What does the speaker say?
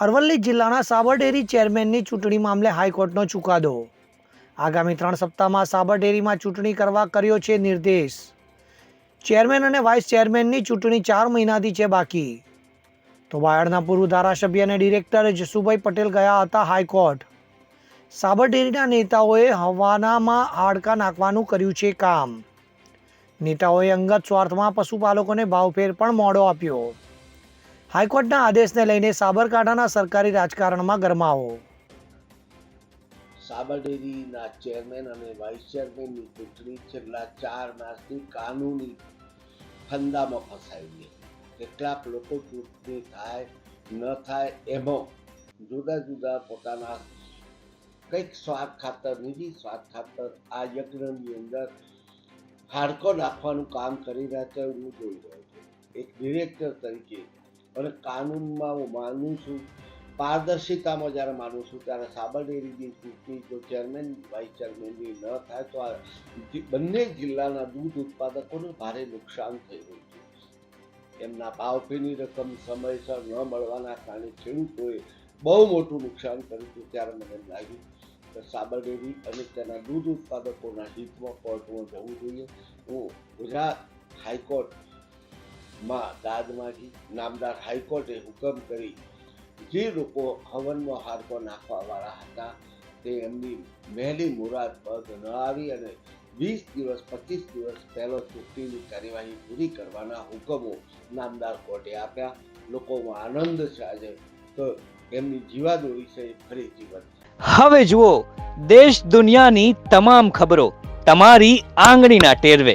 અરવલ્લી જિલ્લાના સાબરડેરી ચેરમેનની ચૂંટણી મામલે હાઈકોર્ટનો ચુકાદો. આગામી ત્રણ સપ્તાહમાં સાબરડેરીમાં ચૂંટણી કરવા કર્યો છે નિર્દેશ. ચેરમેન અને વાઇસ ચેરમેનની ચૂંટણી ચાર મહિનાથી છે બાકી. તો વાયડના પૂર્વ ધારાસભ્ય અને ડિરેક્ટર જસુભાઈ પટેલ ગયા હતા હાઈકોર્ટ. સાબરડેરીના નેતાઓએ હવાનામાં હાડકા નાખવાનું કર્યું છે કામ. નેતાઓએ અંગત સ્વાર્થમાં પશુપાલકોને ભાવફેર પણ મોડો આપ્યો. હાઈકોર્ટના આદેશને લઈને સાબરકાંઠાના સરકારી રાજકારણમાં ગરમાવો. સાબરડેરીના ચેરમેન અને વાઇસ ચેરમેનની ચૂંટણી છેલ્લા ચાર માસથી કાનૂની ફંદામાં ફસાયેલી કેટલાક લોકો ચૂંટણી થાય, ન થાય એમાં જુદા જુદા પોતાના કંઈક સ્વાદ ખાતર, નિજી સ્વાદ ખાતર આ યજ્ઞની અંદર હાડકો નાખવાનું કામ કરી રહ્યા છે હું જોઈ રહ્યો છું. એક ડિરેક્ટર તરીકે અને કાનૂનમાં હું માનું છું, પારદર્શિતામાં જ્યારે માનું છું, ત્યારે સાબરડેરીની ચૂંટણી જો ચેરમેન, વાઇસ ચેરમેનની ન થાય, તો આ બંને જિલ્લાના દૂધ ઉત્પાદકોને ભારે નુકસાન થઈ રહ્યું છે. એમના ભાવફેરની રકમ સમયસર ન મળવાના કારણે ખેડૂતોએ બહુ મોટું નુકસાન કર્યું હતું ત્યારે મને લાગ્યું કે સાબરડેરી અને તેના દૂધ ઉત્પાદકોના હિતમાં કોર્ટમાં જવું જોઈએ. હું ગુજરાત હાઈકોર્ટમાં દાદ માગી નામદાર હાઈકોર્ટે હુકમ કરી જે લોકો હવનમાં હારકો નાખવાવાળા હતા, તે એમની મહેલી મુરાદ પર ન આવી અને વીસ દિવસ, પચીસ દિવસ પહેલો ચૂંટણીની કાર્યવાહી પૂરી કરવાના હુકમો નામદાર કોર્ટે આપ્યા. લોકોમાં આનંદ છે આજે તો એમની જીવાદોરી છે ફરી જીવન. હવે જુઓ, દેશ દુનિયાની તમામ ખબરો તમારી આંગળીના ટેરવે.